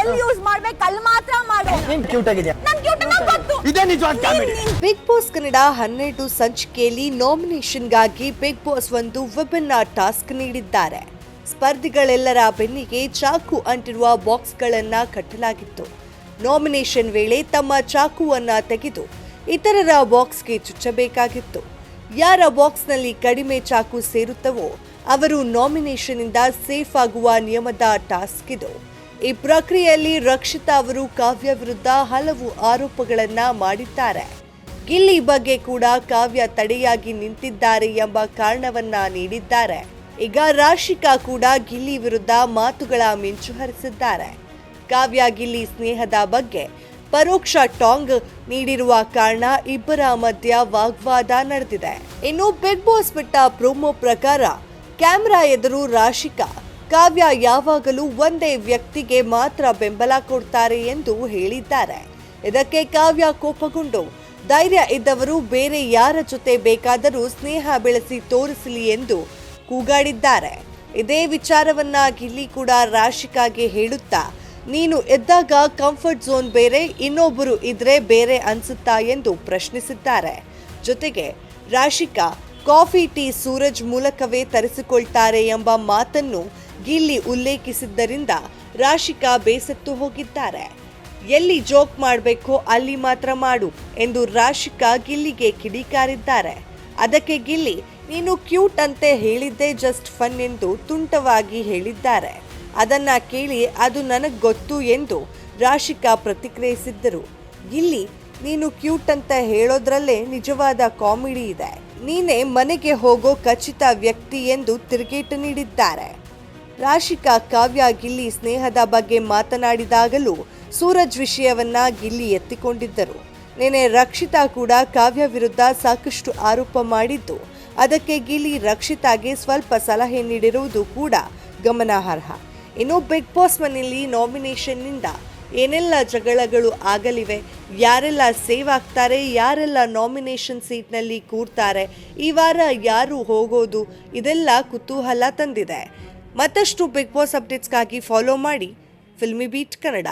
ಎಲ್ಲಿ ಯೂಸ್ ಮಾಡ್ಬೇಕು? ಅಲ್ಲಿ ಮಾತ್ರ ಮಾಡು. ನೀನ್ ಕ್ಯೂಟ್ ಆಗಿದ್ಯಾ? ನನ್ ಕ್ಯೂಟ್ ಗೊತ್ತು. ಇದೇ ನಿಜವಾದ ಕಾಮಿಡಿ ಬಿಗ್ ಬಾಸ್ ಕನ್ನಡ ಹನ್ನೆರಡು ಸಂಚಿಕೆಯಲ್ಲಿ ನಾಮಿನೇಷನ್ಗಾಗಿ ಬಿಗ್ ಬಾಸ್ ಒಂದು ವಿಭಿನ್ನ ಟಾಸ್ಕ್ ನೀಡಿದ್ದಾರೆ. ಸ್ಪರ್ಧಿಗಳೆಲ್ಲರ ಬೆನ್ನಿಗೆ ಚಾಕು ಅಂಟಿರುವ ಬಾಕ್ಸ್ಗಳನ್ನು ಕಟ್ಟಲಾಗಿತ್ತು. ನಾಮಿನೇಷನ್ ವೇಳೆ ತಮ್ಮ ಚಾಕುವನ್ನ ತೆಗೆದು ಇತರರ ಬಾಕ್ಸ್ಗೆ ಚುಚ್ಚಬೇಕಾಗಿತ್ತು. ಯಾರ ಬಾಕ್ಸ್ನಲ್ಲಿ ಕಡಿಮೆ ಚಾಕು ಸೇರುತ್ತವೋ ಅವರು ನಾಮಿನೇಷನ್ನಿಂದ ಸೇಫ್ ಆಗುವ ನಿಯಮದ ಟಾಸ್ಕ್ ಇದು. ಈ ಪ್ರಕ್ರಿಯೆಯಲ್ಲಿ ರಕ್ಷಿತಾ ಅವರು ಕಾವ್ಯ ವಿರುದ್ಧ ಹಲವು ಆರೋಪಗಳನ್ನ ಮಾಡಿದ್ದಾರೆ. ಗಿಲ್ಲಿ ಬಗ್ಗೆ ಕೂಡ ಕಾವ್ಯ ತಡೆಯಾಗಿ ನಿಂತಿದ್ದಾರೆ ಎಂಬ ಕಾರಣವನ್ನ ನೀಡಿದ್ದಾರೆ. ಈಗ ರಾಶಿಕಾ ಕೂಡ ಗಿಲ್ಲಿ ವಿರುದ್ಧ ಮಾತುಗಳ ಮಿಂಚು ಹರಿಸಿದ್ದಾರೆ. ಕಾವ್ಯ ಗಿಲ್ಲಿ ಸ್ನೇಹದ ಬಗ್ಗೆ ಪರೋಕ್ಷ ಟಾಂಗ್ ನೀಡಿರುವ ಕಾರಣ ಇಬ್ಬರ ಮಧ್ಯ ವಾಗ್ವಾದ ನಡೆದಿದೆ. ಇನ್ನು ಬಿಗ್ ಬಾಸ್ ಬಿಟ್ಟ ಪ್ರೋಮೋ ಪ್ರಕಾರ ಕ್ಯಾಮ್ರಾ ಎದುರು ರಾಶಿಕಾ ಕಾವ್ಯ ಯಾವಾಗಲೂ ಒಂದೇ ವ್ಯಕ್ತಿಗೆ ಮಾತ್ರ ಬೆಂಬಲ ಕೊಡ್ತಾರೆ ಎಂದು ಹೇಳಿದ್ದಾರೆ. ಇದಕ್ಕೆ ಕಾವ್ಯ ಕೋಪಗೊಂಡು, ಧೈರ್ಯ ಇದ್ದವರು ಬೇರೆ ಯಾರ ಜೊತೆ ಬೇಕಾದರೂ ಸ್ನೇಹ ಬೆಳೆಸಿ ತೋರಿಸಲಿ ಎಂದು ಕೂಗಾಡಿದ್ದಾರೆ. ಇದೇ ವಿಚಾರವನ್ನ ಗಿಲ್ಲಿ ಕೂಡ ರಾಶಿಕಾಗೆ ಹೇಳುತ್ತಾ, ನೀನು ಎದ್ದಾಗ ಕಂಫರ್ಟ್ ಝೋನ್ ಬೇರೆ, ಇನ್ನೊಬ್ಬರು ಇದ್ರೆ ಬೇರೆ ಅನ್ಸುತ್ತಾ ಎಂದು ಪ್ರಶ್ನಿಸಿದ್ದಾರೆ. ಜೊತೆಗೆ, ರಾಶಿಕಾ, ಕಾಫಿ ಟೀ ಸೂರಜ್ ಮೂಲಕವೇ ತರಿಸಿಕೊಳ್ತಾರೆ ಎಂಬ ಮಾತನ್ನು ಗಿಲ್ಲಿ ಉಲ್ಲೇಖಿಸಿದ್ದರಿಂದ ರಾಶಿಕಾ ಬೇಸತ್ತು ಹೋಗಿದ್ದಾರೆ. ಎಲ್ಲಿ ಜೋಕ್ ಮಾಡಬೇಕೋ ಅಲ್ಲಿ ಮಾತ್ರ ಮಾಡು ಎಂದು ರಾಶಿಕಾ ಗಿಲ್ಲಿಗೆ ಕಿಡಿಕಾರಿದ್ದಾರೆ. ಅದಕ್ಕೆ ಗಿಲ್ಲಿ, ನೀನು ಕ್ಯೂಟ್ ಅಂತೆ ಹೇಳಿದ್ದೆ ಜಸ್ಟ್ ಫನ್ ಎಂದು ತುಂಟವಾಗಿ ಹೇಳಿದ್ದಾರೆ. ಅದನ್ನ ಕೇಳಿ ಅದು ನನಗ್ ಗೊತ್ತು ಎಂದು ರಾಶಿಕಾ ಪ್ರತಿಕ್ರಿಯಿಸಿದ್ದರು. ಗಿಲ್ಲಿ, ನೀನು ಕ್ಯೂಟ್ ಅಂತ ಹೇಳೋದ್ರಲ್ಲೇ ನಿಜವಾದ ಕಾಮಿಡಿ ಇದೆ. ನೀನೇ ಮನೆಗೆ ಹೋಗೋ ಖಚಿತ ವ್ಯಕ್ತಿ ಎಂದು ತಿರುಗೇಟು ನೀಡಿದ್ದಾರೆ. ರಾಶಿಕಾ ಕಾವ್ಯ ಗಿಲ್ಲಿ ಸ್ನೇಹದ ಬಗ್ಗೆ ಮಾತನಾಡಿದಾಗಲೂ ಸೂರಜ್ ವಿಷಯವನ್ನ ಗಿಲ್ಲಿ ಎತ್ತಿಕೊಂಡಿದ್ದರು. ನಿನ್ನೆ ರಕ್ಷಿತಾ ಕೂಡ ಕಾವ್ಯ ವಿರುದ್ಧ ಸಾಕಷ್ಟು ಆರೋಪ ಮಾಡಿದ್ದು, ಅದಕ್ಕೆ ಗಿಲ್ಲಿ ರಕ್ಷಿತಾಗೆ ಸ್ವಲ್ಪ ಸಲಹೆ ನೀಡಿರುವುದು ಕೂಡ ಗಮನಾರ್ಹ. ಇನ್ನು ಬಿಗ್ ಬಾಸ್ ಮನೆಯಲ್ಲಿ ನಾಮಿನೇಷನ್ನಿಂದ ಏನೆಲ್ಲ ಜಗಳಗಳು ಆಗಲಿವೆ, ಯಾರೆಲ್ಲ ಸೇವ್ ಆಗ್ತಾರೆ, ಯಾರೆಲ್ಲ ನಾಮಿನೇಷನ್ ಸೀಟ್ನಲ್ಲಿ ಕೂರ್ತಾರೆ, ಈ ವಾರ ಯಾರು ಹೋಗೋದು, ಇದೆಲ್ಲ ಕುತೂಹಲ ತಂದಿದೆ. ಮತ್ತಷ್ಟು ಬಿಗ್ ಬಾಸ್ ಅಪ್ಡೇಟ್ಸ್ಗಾಗಿ ಫಾಲೋ ಮಾಡಿ ಫಿಲ್ಮಿ ಬೀಟ್ ಕನ್ನಡ